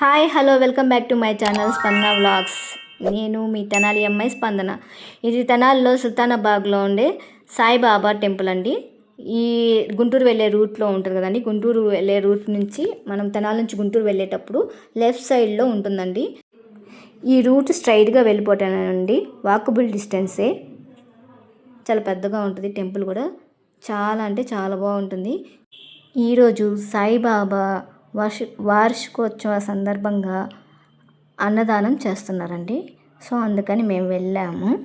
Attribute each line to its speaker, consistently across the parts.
Speaker 1: Hi hello welcome back to my channel Spandana vlogs. నేను మీ తెనాలి అమ్మాయి స్పందన. ఇది తెనాలిలో సుల్తానాబాగ్లో ఉండే సాయిబాబా టెంపుల్ అండి. ఈ గుంటూరు వెళ్ళే రూట్లో ఉంటుంది కదండి. గుంటూరు వెళ్ళే రూట్ నుంచి మనం తెనాలి నుంచి గుంటూరు వెళ్ళేటప్పుడు లెఫ్ట్ సైడ్లో ఉంటుందండి. ఈ రూట్ స్ట్రైట్గా వెళ్ళిపోతానండి. వాకబుల్ డిస్టెన్సే. చాలా పెద్దగా ఉంటుంది టెంపుల్ కూడా. చాలా అంటే చాలా బాగుంటుంది. ఈరోజు సాయిబాబా వార్షి వార్షికోత్సవ సందర్భంగా అన్నదానం చేస్తున్నారండి. సో అందుకని మేము వెళ్ళాము.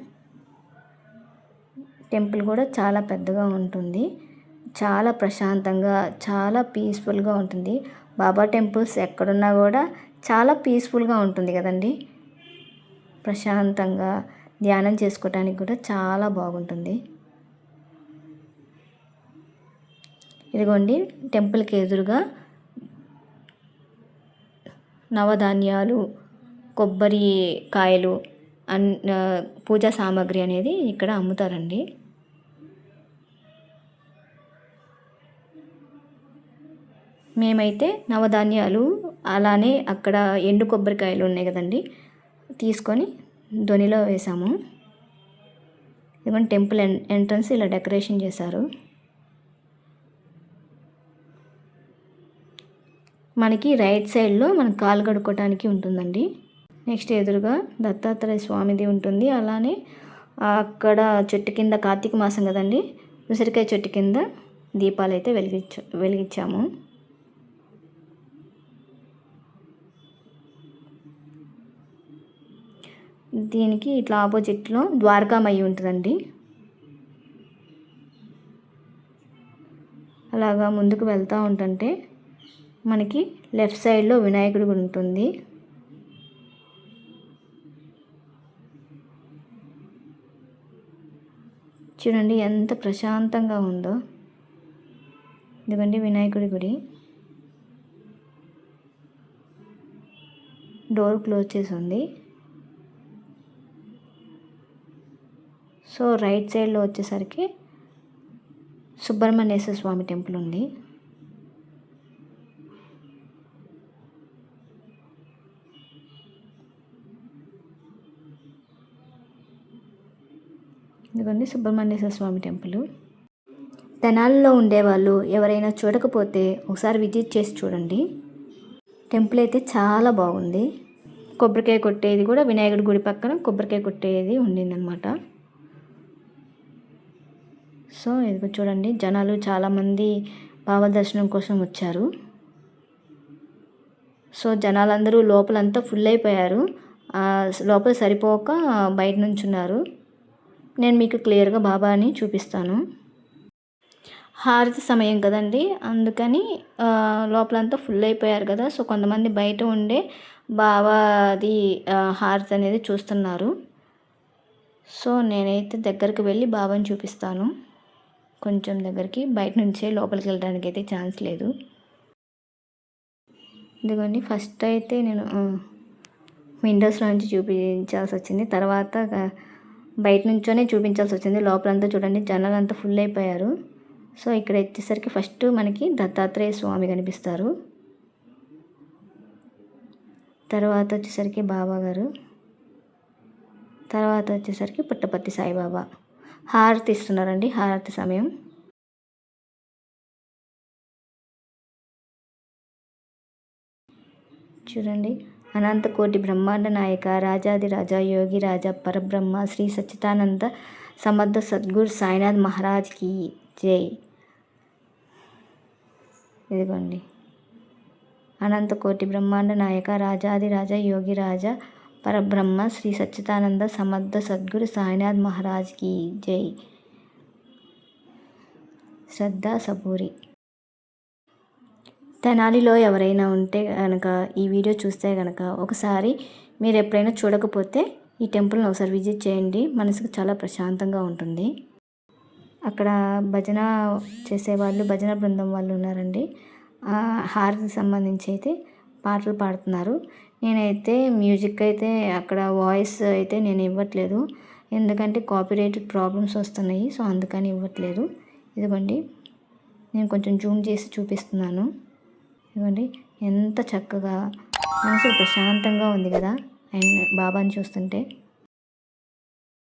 Speaker 1: టెంపుల్ కూడా చాలా పెద్దగా ఉంటుంది. చాలా ప్రశాంతంగా చాలా పీస్ఫుల్గా ఉంటుంది. బాబా టెంపుల్స్ ఎక్కడున్నా కూడా చాలా పీస్ఫుల్గా ఉంటుంది కదండి. ప్రశాంతంగా ధ్యానం చేసుకోవడానికి కూడా చాలా బాగుంటుంది. ఇదిగోండి టెంపుల్కి ఎదురుగా నవధాన్యాలు కొబ్బరి కాయలు అన్ పూజా సామాగ్రి అనేది ఇక్కడ అమ్ముతారండి. మేమైతే నవధాన్యాలు అలానే అక్కడ ఎండు కొబ్బరికాయలు ఉన్నాయి కదండి తీసుకొని ధ్వనిలో వేసాము. ఇదిగోండి టెంపుల్ ఎన్ ఎంట్రన్స్ ఇలా డెకరేషన్ చేశారు. మనకి రైట్ సైడ్లో మనం కాలు కడుక్కోవటానికి ఉంటుందండి. నెక్స్ట్ ఎదురుగా దత్తాత్రేయ స్వామిది ఉంటుంది. అలానే అక్కడ చెట్టు కింద కార్తీక మాసం కదండి. ఉసిరికాయ చెట్టు కింద దీపాలు అయితే వెలిగించ వెలిగించాము. దీనికి ఇట్లా ఆపోజిట్లో ద్వారకామయ్యి ఉంటుందండి. అలాగా ముందుకు వెళ్తూ ఉంటుంటే మనకి లెఫ్ట్ సైడ్లో వినాయకుడి గుడి ఉంటుంది. చూడండి ఎంత ప్రశాంతంగా ఉందో. ఇదిగోండి వినాయకుడి గుడి. డోర్ క్లోజ్ చేసి ఉంది. సో రైట్ సైడ్లో వచ్చేసరికి సుబ్రహ్మణ్యేశ్వర స్వామి టెంపుల్ ఉంది. ఇదిగోండి సుబ్రహ్మణ్యేశ్వర స్వామి టెంపుల్. తెనాలిలో ఉండేవాళ్ళు ఎవరైనా చూడకపోతే ఒకసారి విజిట్ చేసి చూడండి. టెంపుల్ అయితే చాలా బాగుంది. కొబ్బరికాయ కొట్టేది కూడా వినాయకుడి గుడి పక్కన కొబ్బరికాయ కొట్టేది ఉండిందనమాట సో ఇదిగో చూడండి జనాలు చాలామంది బాబా దర్శనం కోసం వచ్చారు. సో జనాలందరూ లోపలంతా ఫుల్ అయిపోయారు. లోపల సరిపోక బయట నుంచున్నారు. నేను మీకు క్లియర్గా బాబాని చూపిస్తాను. హారతి సమయం కదండి. అందుకని లోపలంతా ఫుల్ అయిపోయారు కదా. సో కొంతమంది బయట ఉండే బాబాది హారతి అనేది చూస్తున్నారు. సో నేనైతే దగ్గరికి వెళ్ళి బాబాని చూపిస్తాను. కొంచెం దగ్గరికి బయట నుంచే లోపలికి వెళ్ళడానికి అయితే ఛాన్స్ లేదు. ఇదిగోండి ఫస్ట్ అయితే నేను విండోస్లో నుంచి చూపించాల్సి వచ్చింది. తర్వాత బయట నుంచోనే చూపించాల్సి వచ్చింది లోపలంతా చూడండి జనాలు అంతా ఫుల్ అయిపోయారు. సో ఇక్కడ వచ్చేసరికి ఫస్ట్ మనకి దత్తాత్రేయ స్వామి కనిపిస్తారు. తర్వాత వచ్చేసరికి బాబా గారు. తర్వాత వచ్చేసరికి పుట్టపర్తి సాయిబాబా. హారతి ఇస్తున్నారండి హారతి సమయం. చూడండి. అనంతకోటి బ్రహ్మాండ నాయక రాజాది రాజా యోగి రాజా పరబ్రహ్మ శ్రీ సచ్చిదానంద సమర్థ సద్గురు సాయినాథ్ మహారాజ్కి జై. ఇదిగోండి. అనంతకోటి బ్రహ్మాండ నాయక రాజాది రాజా యోగి రాజా పరబ్రహ్మ శ్రీ సచ్చిదానంద సమర్థ సద్గురు సాయినాథ్ మహారాజ్కి జై. శ్రద్ధ సబూరి. తెనాలిలో ఎవరైనా ఉంటే కనుక ఈ వీడియో చూస్తే కనుక ఒకసారి మీరు ఎప్పుడైనా చూడకపోతే ఈ టెంపుల్ని ఒకసారి విజిట్ చేయండి. మనసుకు చాలా ప్రశాంతంగా ఉంటుంది. అక్కడ భజన చేసేవాళ్ళు భజన బృందం వాళ్ళు ఉన్నారండి. హారతి సంబంధించి అయితే పాటలు పాడుతున్నారు. నేనైతే మ్యూజిక్ అయితే అక్కడ వాయిస్ అయితే నేను ఇవ్వట్లేదు. ఎందుకంటే కాపీరైట్ ప్రాబ్లమ్స్ వస్తున్నాయి సో అందుకని ఇవ్వట్లేదు. ఇదిగోండి నేను కొంచెం జూమ్ చేసి చూపిస్తున్నాను. ఇవ్వండి ఎంత చక్కగా మనసు ప్రశాంతంగా ఉంది కదా? అండ్ బాబాని చూస్తుంటే.